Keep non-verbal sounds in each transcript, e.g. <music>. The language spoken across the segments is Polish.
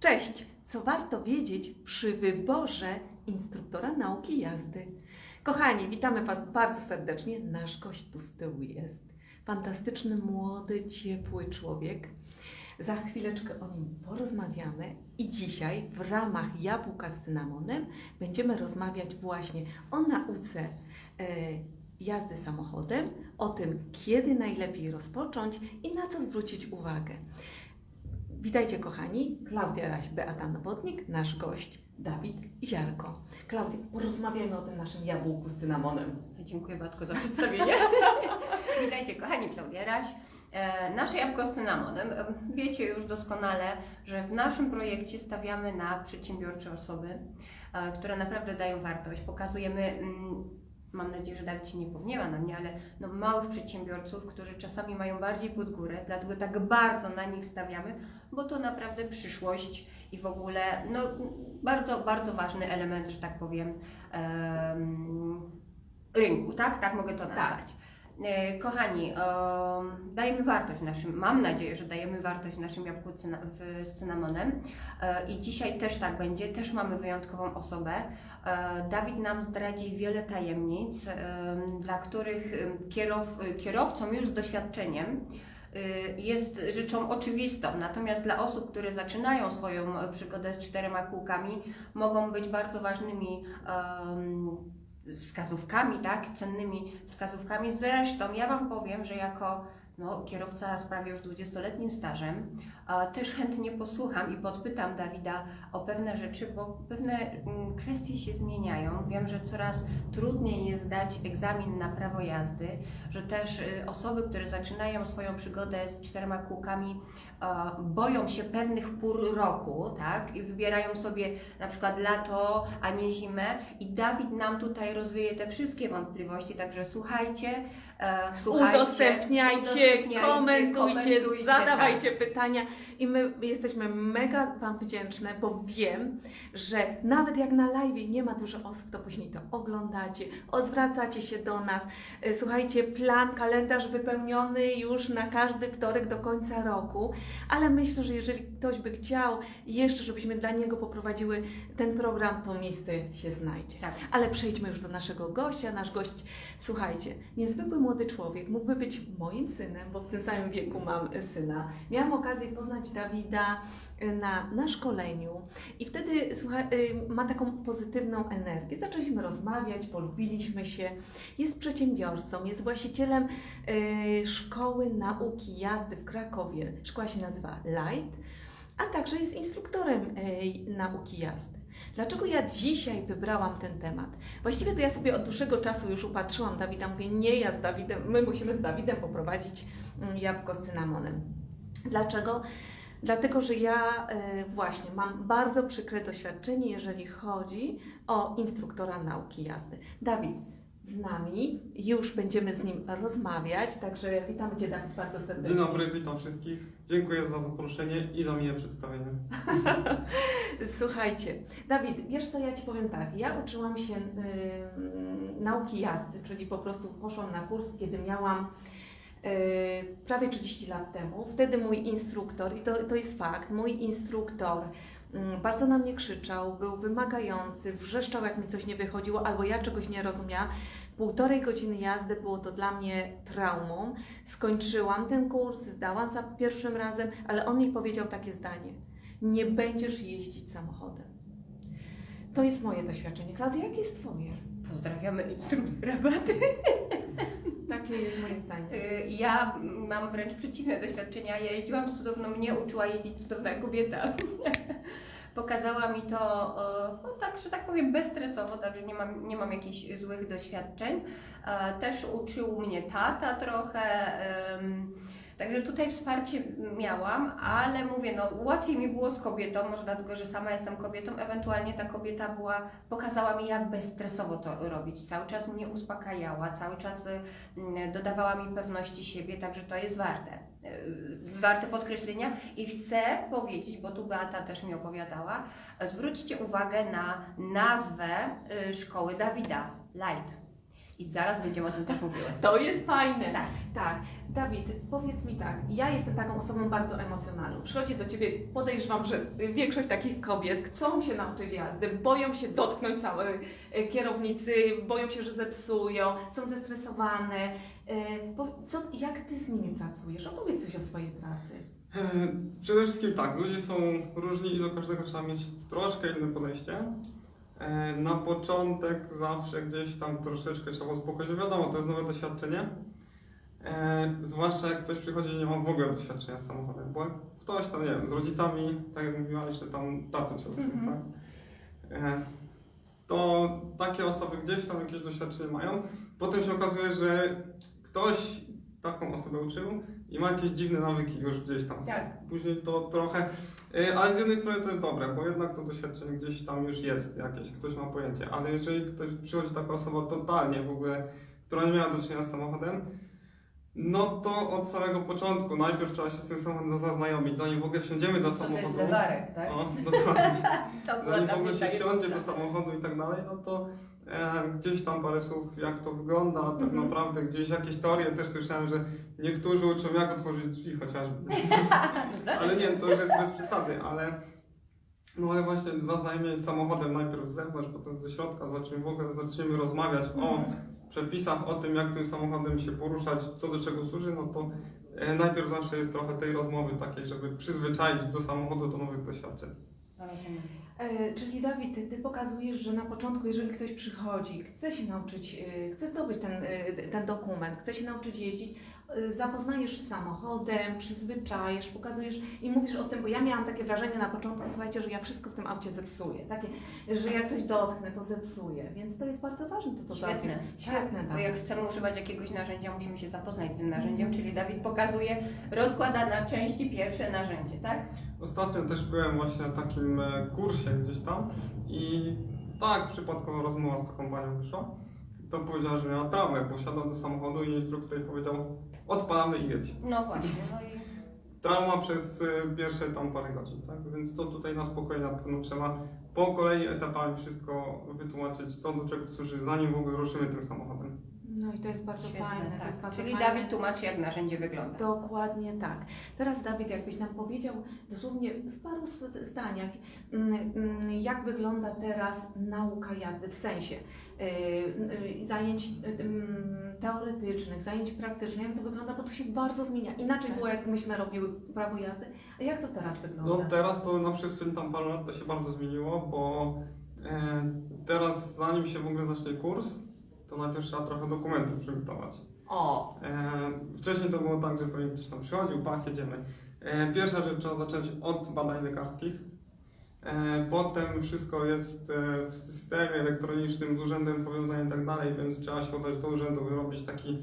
Cześć! Co warto wiedzieć przy wyborze instruktora nauki jazdy? Kochani, witamy Was bardzo serdecznie. Nasz gość tu z tyłu jest. Fantastyczny, młody, ciepły człowiek. Za chwileczkę o nim porozmawiamy i dzisiaj w ramach Jabłka z cynamonem będziemy rozmawiać właśnie o nauce e, jazdy samochodem, o tym, kiedy najlepiej rozpocząć i na co zwrócić uwagę. Witajcie kochani, Klaudia Raś, Beata Nowotnik, nasz gość Dawid Ziarko. Klaudia, porozmawiajmy o tym naszym jabłku z cynamonem. Dziękuję Batko za przedstawienie. <laughs> Witajcie kochani, Klaudia Raś. E, Nasze jabłko z cynamonem. E, Wiecie już doskonale, że w naszym projekcie stawiamy na przedsiębiorcze osoby, e, które naprawdę dają wartość. Pokazujemy, mm, mam nadzieję, że Dawid się nie powniewa na mnie, ale no, małych przedsiębiorców, którzy czasami mają bardziej pod górę, dlatego tak bardzo na nich stawiamy, bo to naprawdę przyszłość i w ogóle no, bardzo, bardzo ważny element, że tak powiem, em, rynku, tak? Tak mogę to nazwać. E, Kochani, em, dajemy wartość naszym, mam nadzieję, że dajemy wartość naszym jabłku z cynamonem E, i dzisiaj też tak będzie, też mamy wyjątkową osobę. E, Dawid nam zdradzi wiele tajemnic, em, dla których kierow, kierowcom już z doświadczeniem jest rzeczą oczywistą. Natomiast dla osób, które zaczynają swoją e, przygodę z czterema kółkami, mogą być bardzo ważnymi wskazówkami, tak, cennymi wskazówkami. Zresztą ja Wam powiem, że jako no, kierowca z prawie już 20-letnim stażem, też chętnie posłucham i podpytam Dawida o pewne rzeczy, bo pewne mm, kwestie się zmieniają. Wiem, że coraz trudniej jest zdać egzamin na prawo jazdy, że też y, osoby, które zaczynają swoją przygodę z czterema kółkami, boją się pewnych pór roku, tak, i wybierają sobie na przykład lato, a nie zimę. I Dawid nam tutaj rozwieje te wszystkie wątpliwości, także słuchajcie, e, słuchajcie Udostępniajcie, udostępniajcie, komentujcie, komentujcie, zadawajcie pytania i my jesteśmy mega Wam wdzięczne, bo wiem, że nawet jak na live nie ma dużo osób, to później to oglądacie, zwracacie się do nas. E, Słuchajcie, plan, kalendarz wypełniony już na każdy wtorek do końca roku, ale myślę, że jeżeli ktoś by chciał jeszcze, żebyśmy dla niego poprowadziły ten program, to miejsce się znajdzie. Tak. Ale przejdźmy już do naszego gościa. Nasz gość, słuchajcie, niezwykły młody człowiek, mógłby być moim synem, bo w tym samym wieku mam syna. Miałam okazję poznać Dawida na, na szkoleniu i wtedy y, ma taką pozytywną energię. Zaczęliśmy rozmawiać, polubiliśmy się. Jest przedsiębiorcą, jest właścicielem y, szkoły nauki jazdy w Krakowie. Szkoła się nazywa Light, a także jest instruktorem y, nauki jazdy. Dlaczego ja dzisiaj wybrałam ten temat? Właściwie to ja sobie od dłuższego czasu już upatrzyłam Dawida, mówię, nie ja z Dawidem, my musimy z Dawidem poprowadzić mm, jabłko z cynamonem. Dlaczego? Dlatego, że ja e, właśnie mam bardzo przykre doświadczenie, jeżeli chodzi o instruktora nauki jazdy. Dawid z nami, już będziemy z nim rozmawiać, także witam Cię Dawid bardzo serdecznie. Dzień dobry, witam wszystkich. Dziękuję za zaproszenie i za miłe przedstawienie. <laughs> Słuchajcie, Dawid, wiesz co, ja Ci powiem tak, ja uczyłam się ym, nauki jazdy, czyli po prostu poszłam na kurs, kiedy miałam prawie 30 lat temu. Wtedy mój instruktor, i to, to jest fakt, mój instruktor ym, bardzo na mnie krzyczał, był wymagający, wrzeszczał jak mi coś nie wychodziło albo ja czegoś nie rozumiałam. Półtorej godziny jazdy było to dla mnie traumą. Skończyłam ten kurs, zdałam za pierwszym razem, ale on mi powiedział takie zdanie nie będziesz jeździć samochodem. To jest moje doświadczenie. Klaudia, jakie jest Twoje? Pozdrawiamy instruktora Baty. <laughs> Takie jest moje zdanie. Y, Ja mam wręcz przeciwne doświadczenia. Ja jeździłam z cudowną, mnie uczyła jeździć cudowna kobieta. <laughs> Pokazała mi to, no tak, że tak powiem, bezstresowo, także nie mam, nie mam jakichś złych doświadczeń. E, Też uczył mnie tata trochę. Także tutaj wsparcie miałam, ale mówię, no łatwiej mi było z kobietą, może dlatego, że sama jestem kobietą, ewentualnie ta kobieta była, pokazała mi jak bezstresowo to robić, cały czas mnie uspokajała, cały czas mm, dodawała mi pewności siebie, także to jest warte, y, warte podkreślenia. I chcę powiedzieć, bo tu Beata też mi opowiadała, zwróćcie uwagę na nazwę y, szkoły Dawida, Light. I zaraz będziemy o tym też mówiły. To jest fajne. Tak. Tak. Dawid, powiedz mi tak, ja jestem taką osobą bardzo emocjonalną. Przychodzi do Ciebie, podejrzewam, że większość takich kobiet chcą się nauczyć jazdy, boją się dotknąć całej e, kierownicy, boją się, że zepsują, są zestresowane. E, Co, jak Ty z nimi pracujesz? Opowiedz coś o swojej pracy. E, Przede wszystkim tak, ludzie są różni i do każdego trzeba mieć troszkę inne podejście. E, Na początek zawsze gdzieś tam troszeczkę trzeba uspokoić. Wiadomo, to jest nowe doświadczenie. E, zwłaszcza jak ktoś przychodzi i nie ma w ogóle doświadczenia z samochodem. Bo ktoś tam, nie wiem, z rodzicami, tak jak mówiłaś, że tam tato cię uczył, Mhm. tak? E, to takie osoby gdzieś tam jakieś doświadczenie mają. Potem się okazuje, że ktoś taką osobę uczył i ma jakieś dziwne nawyki już gdzieś tam. Tak. Później to trochę, ale z jednej strony to jest dobre, bo jednak to doświadczenie gdzieś tam już jest jakieś, ktoś ma pojęcie, ale jeżeli ktoś przychodzi taka osoba totalnie w ogóle, która nie miała do czynienia z samochodem, no to od samego początku najpierw trzeba się z tym samochodem zaznajomić, zanim w ogóle wsiądziemy do Co to jest samochodu. lewarek, tak? O, dokładnie. <laughs> Zanim w ogóle się wsiądzie do samochodu i tak dalej, no to e, gdzieś tam parę słów jak to wygląda, tak Mhm. naprawdę gdzieś jakieś teorie też słyszałem, że niektórzy uczą jak otworzyć drzwi chociażby. <laughs> Ale nie, to już jest bez przesady, ale no ale właśnie zaznajomienie z samochodem najpierw z zewnątrz, potem ze środka, zaczniemy w ogóle zaczniemy rozmawiać o Mhm. Przepisach, o tym jak tym samochodem się poruszać, co do czego służy, no to e, najpierw zawsze jest trochę tej rozmowy takiej, żeby przyzwyczaić do samochodu, do nowych doświadczeń. E, czyli Dawid, ty, pokazujesz, że na początku, jeżeli ktoś przychodzi, chce się nauczyć, e, chce zdobyć ten, ten dokument, chce się nauczyć jeździć, zapoznajesz z samochodem, przyzwyczajesz, pokazujesz i mówisz o tym, bo ja miałam takie wrażenie na początku, słuchajcie, że ja wszystko w tym aucie zepsuję, takie, że jak coś dotknę, to zepsuję, więc to jest bardzo ważne, to, to Świetne. Dawid. Świetne, tak. Bo tak. jak chcemy używać jakiegoś narzędzia, musimy się zapoznać z tym narzędziem, czyli Dawid pokazuje, rozkłada na części pierwsze narzędzie, tak? Ostatnio też byłem właśnie na takim e, kursie gdzieś tam i tak przypadkowa rozmowa z taką panią wyszła. To powiedziała, że miała traumę, bo siadła do samochodu i instruktor jej powiedział odpalamy i jedź. No właśnie, no i Trauma przez e, pierwsze tam parę godzin, tak? Więc to tutaj na spokojnie na pewno trzeba po kolei etapami wszystko wytłumaczyć, co do czego służy, zanim w ogóle ruszymy tym samochodem. No i to jest bardzo świetne, fajne, to tak. jest bardzo Czyli fajne. Dawid tłumaczy, jak narzędzie wygląda. Dokładnie tak. Teraz Dawid, jakbyś nam powiedział dosłownie w paru zdaniach, mm, mm, jak wygląda teraz nauka jazdy w sensie y, y, zajęć y, mm, teoretycznych, zajęć praktycznych, jak to wygląda, bo to się bardzo zmienia. Inaczej Tak. było, jak myśmy robiły prawo jazdy, a jak to teraz wygląda? No teraz to na przestrzeni tam paru lat to się bardzo zmieniło, bo e, teraz zanim się w ogóle zacznie kurs, to najpierw trzeba trochę dokumentów przygotować. O, E, wcześniej to było tak, że pewnie ktoś tam przychodził, pach, jedziemy. E, pierwsza rzecz trzeba zacząć od badań lekarskich. E, potem wszystko jest e, w systemie elektronicznym z urzędem powiązania i tak dalej, więc trzeba się udać do urzędu, wyrobić taki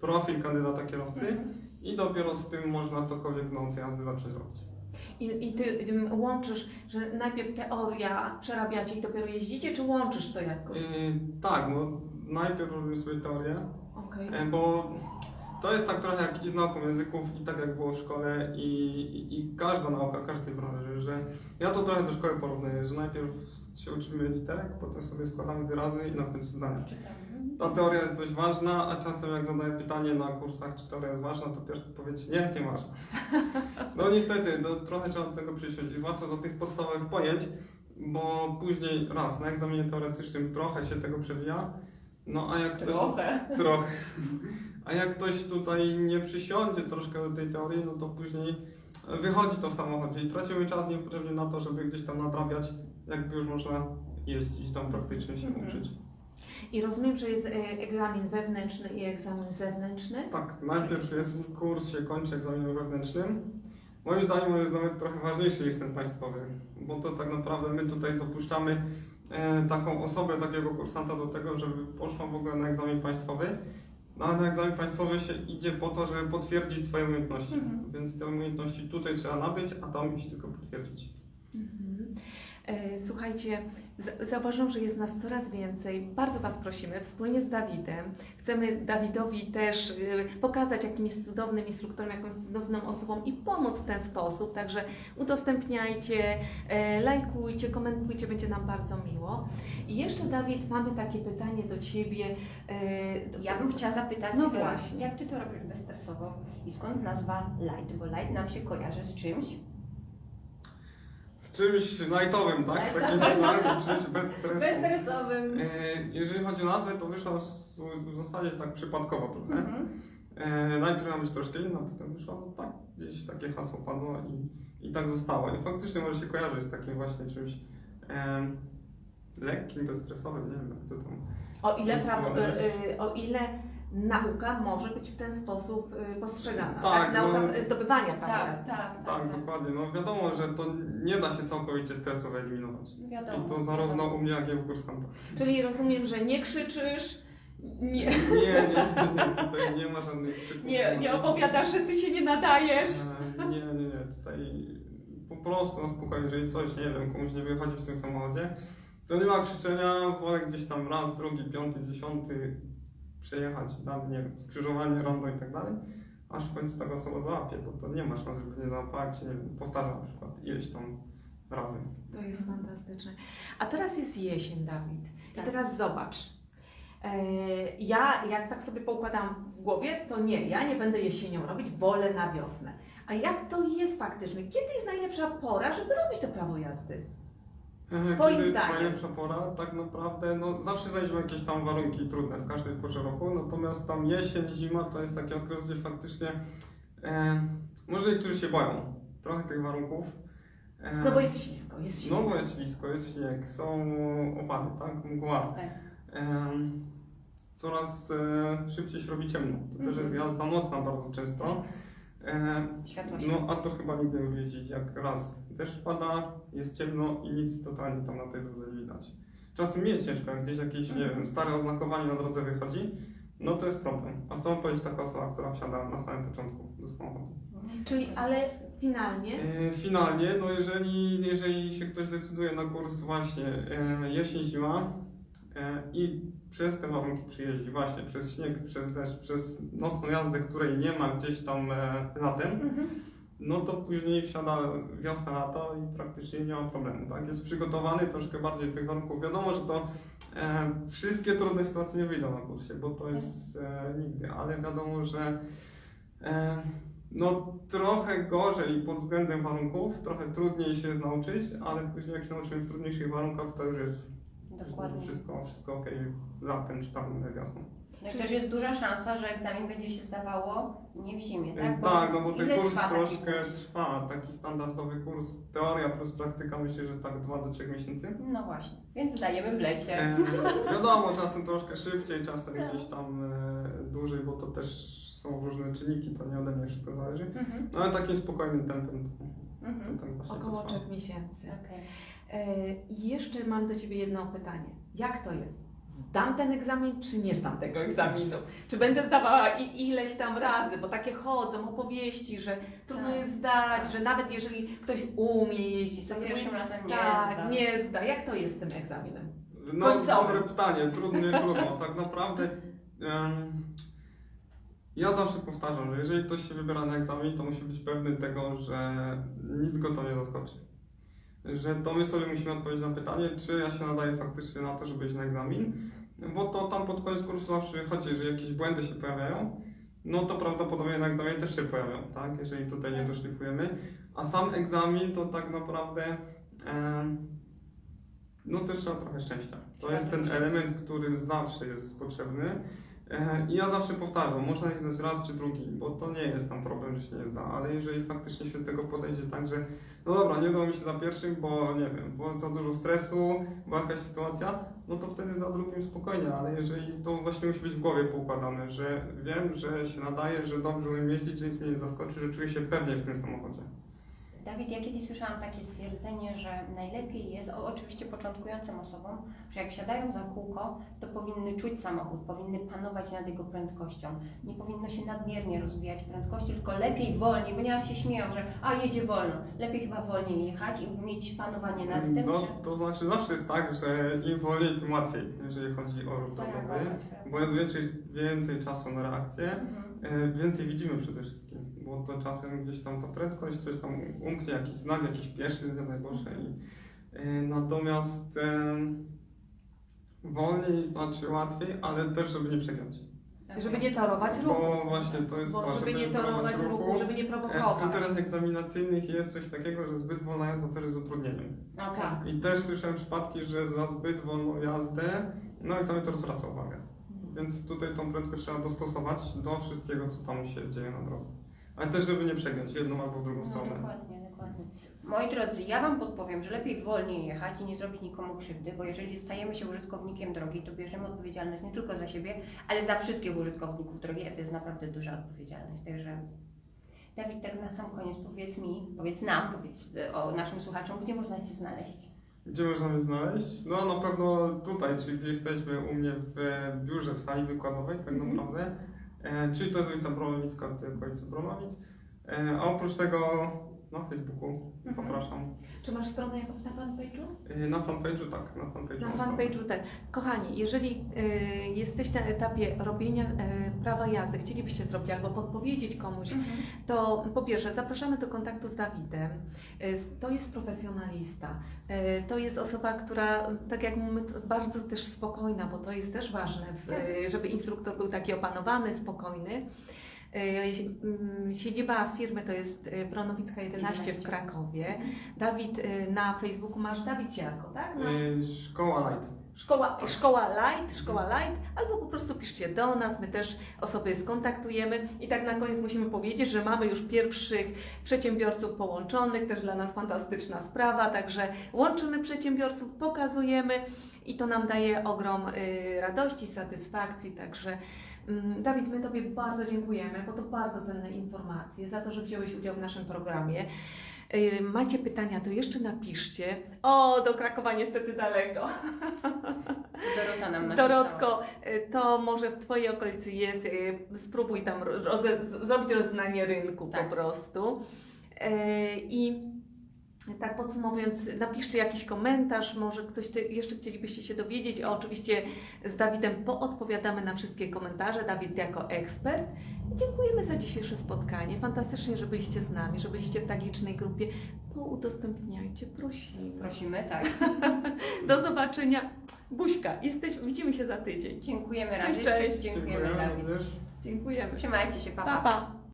profil kandydata kierowcy i dopiero z tym można cokolwiek w nauce jazdy zacząć robić. i, i ty łączysz, że najpierw teoria przerabiacie i dopiero jeździcie, czy łączysz to jakoś? E, tak, no najpierw robimy sobie teorię, Okej. E, Bo to jest tak trochę jak i z nauką języków i tak jak było w szkole i, i, i każda nauka, każdej branży, że ja to trochę do szkoły porównuję, że najpierw się uczymy literek, potem sobie składamy wyrazy i na końcu zdania. Ta teoria jest dość ważna, a czasem jak zadaję pytanie na kursach, czy teoria jest ważna, to pierwsza odpowiedź nie, nie ważna. <laughs> No niestety, no, trochę trzeba do tego przysiąść, zwłaszcza do tych podstawowych pojęć, bo później raz, na egzaminie teoretycznym trochę się tego przewija, no a jak ktoś... Trochę. Trochę. A jak ktoś tutaj nie przysiądzie troszkę do tej teorii, no to później wychodzi to w samochodzie i tracimy czas niepotrzebnie na to, żeby gdzieś tam nadrabiać, jakby już można jeździć tam praktycznie się Mhm. uczyć. I rozumiem, że jest e, egzamin wewnętrzny i egzamin zewnętrzny. Tak, najpierw jest kurs, się kończy egzaminem wewnętrznym. Moim zdaniem on jest nawet trochę ważniejszy niż ten państwowy, bo to tak naprawdę my tutaj dopuszczamy e, taką osobę, takiego kursanta do tego, żeby poszła w ogóle na egzamin państwowy. No a na egzamin państwowy się idzie po to, żeby potwierdzić swoje umiejętności. Mhm. Więc te umiejętności tutaj trzeba nabyć, a tam iść tylko potwierdzić. Mhm. E, Słuchajcie, z- zauważyłam, że jest nas coraz więcej. Bardzo Was prosimy, wspólnie z Dawidem. Chcemy Dawidowi też e, pokazać, jakim jest cudownym instruktorem, jaką jest cudowną osobą i pomóc w ten sposób. Także udostępniajcie, e, lajkujcie, komentujcie, będzie nam bardzo miło. I jeszcze, Dawid, mamy takie pytanie do Ciebie. e, Ja bym chciała zapytać, No właśnie. jak Ty to robisz bezstresowo i skąd nazwa light? Bo light nam się kojarzy z czymś. Z czymś lightowym, tak? Lightowy. Takim slangu, czymś bez stresu. Bezstresowym. E, Jeżeli chodzi o nazwę, to wyszła z- w zasadzie tak przypadkowo trochę. Mhm. E, najpierw miała być troszkę inna, potem wyszła, no tak, gdzieś takie hasło padło i, i tak zostało. I faktycznie może się kojarzyć z takim właśnie czymś lekkim, bezstresowym, nie wiem jak to tam. O ile, prawo, y, y, o ile nauka może być w ten sposób y, postrzegana, tak? Tak, Nauka no- y, zdobywania Tak, jazdy. tak, Tak, dokładnie. No wiadomo, że to nie da się całkowicie stresu wyeliminować. Wiadomo. I to zarówno u mnie, jak i u kursanta. Czyli rozumiem, że nie krzyczysz, nie, Nie, nie, nie, tutaj nie ma żadnych krzyków. nie, nie opowiadasz, że ty się nie nadajesz. E, Nie, nie, nie. Tutaj po prostu na spokojnie, jeżeli coś, nie wiem, komuś nie wychodzi w tym samochodzie, to nie ma krzyczenia, wolę gdzieś tam raz, drugi, piąty, dziesiąty przejechać, tam, nie wiem, skrzyżowanie, rondo i tak dalej, aż w końcu taka osoba załapie, bo to nie ma szans, żeby nie załapała, jak się, nie wiem, powtarza na przykład ileś tam razy. To jest fantastyczne. A teraz jest jesień, Dawid. I Tak. teraz zobacz. E, Ja, jak tak sobie poukładam w głowie, to nie, ja nie będę jesienią robić, wolę na wiosnę. A jak to jest faktycznie? Kiedy jest najlepsza pora, żeby robić to prawo jazdy? E, Twoim Kiedy jest zdaniem. najlepsza pora? Tak naprawdę, no zawsze znajdziemy jakieś tam warunki trudne w każdej porze roku, natomiast tam jesień, zima to jest taki okres, gdzie faktycznie e, może niektórzy się boją trochę tych warunków. E, No bo jest ślisko, jest ślisko. No bo jest ślisko, jest śnieg, są opady, tak, mgła. Tak. Em, coraz e, szybciej się robi ciemno. To też jest Mhm. jazda nocna bardzo często. E, Światło no a to chyba nigdy nie jeździć, jak raz deszcz pada, jest ciemno i nic totalnie tam na tej drodze nie widać. Czasem jest ciężko, jak gdzieś jakieś, nie wiem, stare oznakowanie na drodze wychodzi, no to jest problem. A co ma powiedzieć taka osoba, która wsiada na samym początku do samochodu? Czyli, ale finalnie, E, Finalnie, no jeżeli, jeżeli się ktoś decyduje na kurs właśnie e, jesień, zima e, i przez te warunki przyjeździ właśnie przez śnieg, przez deszcz, przez nocną jazdę, której nie ma gdzieś tam e, latem, Mhm. No to później wsiada wiosna, lato i praktycznie nie ma problemu, tak? Jest przygotowany troszkę bardziej do tych warunków. Wiadomo, że to e, wszystkie trudne sytuacje nie wyjdą na kursie, bo to jest e, nigdy, ale wiadomo, że e, no trochę gorzej pod względem warunków, trochę trudniej się jest nauczyć, ale później jak się nauczymy w trudniejszych warunkach, to już jest Dokładnie. wszystko, wszystko ok latem czy tam wiosną. No i też jest duża szansa, że egzamin będzie się zdawało nie w zimie, tak? Tak, tak no bo ten ile kurs trwa taki troszkę kurs? trwa, taki standardowy kurs, teoria plus praktyka, myślę, że tak 2 do 3 miesięcy. No właśnie, więc dajemy w lecie. E, wiadomo, czasem troszkę szybciej, czasem gdzieś tam e, dłużej, bo to też są różne czynniki, to nie ode mnie wszystko zależy. Mhm. No ale takim spokojnym tempem to, Mhm. to tak właśnie około to trwa. trzech miesięcy. Okej. E, I jeszcze mam do Ciebie jedno pytanie. Jak to jest? Zdam ten egzamin, czy nie zdam tego egzaminu? Czy będę zdawała i ileś tam razy? Bo takie chodzą opowieści, że trudno Tak. jest zdać, że nawet jeżeli ktoś umie jeździć, To to pierwszym jest, razem nie tak, zda. nie zda. Jak to jest z tym egzaminem? No Końcowy. dobre pytanie, trudny, trudno. Tak naprawdę em, ja zawsze powtarzam, że jeżeli ktoś się wybiera na egzamin, to musi być pewny tego, że nic go to nie zaskoczy. Że to my sobie musimy odpowiedzieć na pytanie, czy ja się nadaję faktycznie na to, żeby iść na egzamin, bo to tam pod koniec kursu zawsze wychodzi, że jakieś błędy się pojawiają, no to prawdopodobnie na egzaminie też się pojawią, tak? Jeżeli tutaj nie doszlifujemy. A sam egzamin to tak naprawdę em, no też trzeba trochę szczęścia. To jest ten element, który zawsze jest potrzebny. E, I ja zawsze powtarzam, można nie zdać raz czy drugi, bo to nie jest tam problem, że się nie zda, ale jeżeli faktycznie się do tego podejdzie tak, że no dobra, nie udało mi się za pierwszym, bo nie wiem, było za dużo stresu, była jakaś sytuacja, no to wtedy za drugim spokojnie, ale jeżeli to właśnie musi być w głowie poukładane, że wiem, że się nadaje, że dobrze umiem jeździć, że nic mnie nie zaskoczy, że czuję się pewnie w tym samochodzie. Dawid, ja kiedyś słyszałam takie stwierdzenie, że najlepiej jest, o, oczywiście początkującym osobom, że jak siadają za kółko, to powinny czuć samochód, powinny panować nad jego prędkością. Nie powinno się nadmiernie rozwijać prędkości, tylko lepiej wolniej, bo nieraz się śmieją, że a jedzie wolno. Lepiej chyba wolniej jechać i mieć panowanie nad tym, No, że to znaczy zawsze jest tak, że im wolniej, tym łatwiej, jeżeli chodzi o ruch drogowy, bo jest więcej, więcej czasu na reakcję, Mhm. e, więcej widzimy przede wszystkim, bo to czasem gdzieś tam ta prędkość, coś tam umknie, jakiś znak, jakiś pieszy najgorsze. I, e, natomiast e, wolniej znaczy łatwiej, ale też, żeby nie przegiąć. Żeby nie torować ruchu. Bo właśnie to jest Bo to, żeby nie torować ruchu, żeby nie E, W prowokować. kryteriach egzaminacyjnych jest coś takiego, że zbyt wolna jazda też jest utrudnieniem. Okej. Tak. I też słyszałem przypadki, że za zbyt wolną jazdę, no egzaminator zwraca uwagę. Więc tutaj tą prędkość trzeba dostosować do wszystkiego, co tam się dzieje na drodze. Ale też, żeby nie przegiąć jedną albo drugą No, stronę. dokładnie, dokładnie. Moi drodzy, ja Wam podpowiem, że lepiej wolniej jechać i nie zrobić nikomu krzywdy, bo jeżeli stajemy się użytkownikiem drogi, to bierzemy odpowiedzialność nie tylko za siebie, ale za wszystkich użytkowników drogi, a to jest naprawdę duża odpowiedzialność. Także Dawid, tak na sam koniec powiedz mi, powiedz nam, powiedz e, o naszym słuchaczom, gdzie można Cię znaleźć. Gdzie można mnie znaleźć? No na pewno tutaj, czyli gdzie jesteśmy u mnie w biurze, w sali wykładowej tak Mhm. naprawdę. E, czyli to jest ulica Bromowicka, to jest ulica Bromowic. E, a oprócz tego na Facebooku Mhm. zapraszam. Czy masz stronę jak- na fanpage'u? E, na fanpage'u tak, na fanpage'u. Fanpage'u też. Kochani, jeżeli y, jesteście na etapie robienia y, prawa jazdy, chcielibyście zrobić albo podpowiedzieć komuś, to po pierwsze zapraszamy do kontaktu z Dawidem. Y, To jest profesjonalista. Y, To jest osoba, która, tak jak mówimy, bardzo też spokojna, bo to jest też ważne, w, y, żeby instruktor był taki opanowany, spokojny. Y, mm, Siedziba firmy to jest y, Bronowicka 11 w 11. Krakowie. Dawid y, na Facebooku masz Dawid Ciarko, tak? Na, Szkoła Light. Szkoła, szkoła Light, szkoła Light, albo po prostu piszcie do nas, my też osoby skontaktujemy. I tak na koniec musimy powiedzieć, że mamy już pierwszych przedsiębiorców połączonych, też dla nas fantastyczna sprawa, także łączymy przedsiębiorców, pokazujemy i to nam daje ogrom y, radości, satysfakcji, także Dawid, my Tobie bardzo dziękujemy, bo to bardzo cenne informacje, za to, że wziąłeś udział w naszym programie. Y, Macie pytania, to jeszcze napiszcie. O, do Krakowa niestety daleko. <laughs> Dorota nam napisała. Dorotko, y, to może w Twojej okolicy jest, y, spróbuj tam roze, zrobić rozeznanie rynku Tak. po prostu. I tak podsumowując, napiszcie jakiś komentarz, może ktoś jeszcze chcielibyście się dowiedzieć. O, oczywiście z Dawidem poodpowiadamy na wszystkie komentarze, Dawid jako ekspert. I dziękujemy za dzisiejsze spotkanie. Fantastycznie, że byliście z nami, że byliście w tak licznej grupie. Poudostępniajcie, prosimy. Prosimy, tak. <laughs> Do zobaczenia. Buźka, jesteś, widzimy się za tydzień. Dziękujemy raz Cześć, jeszcze. cześć. Dziękujemy, Dziękujemy Dawid. Dziękujemy. Trzymajcie się, Pa, papa. pa.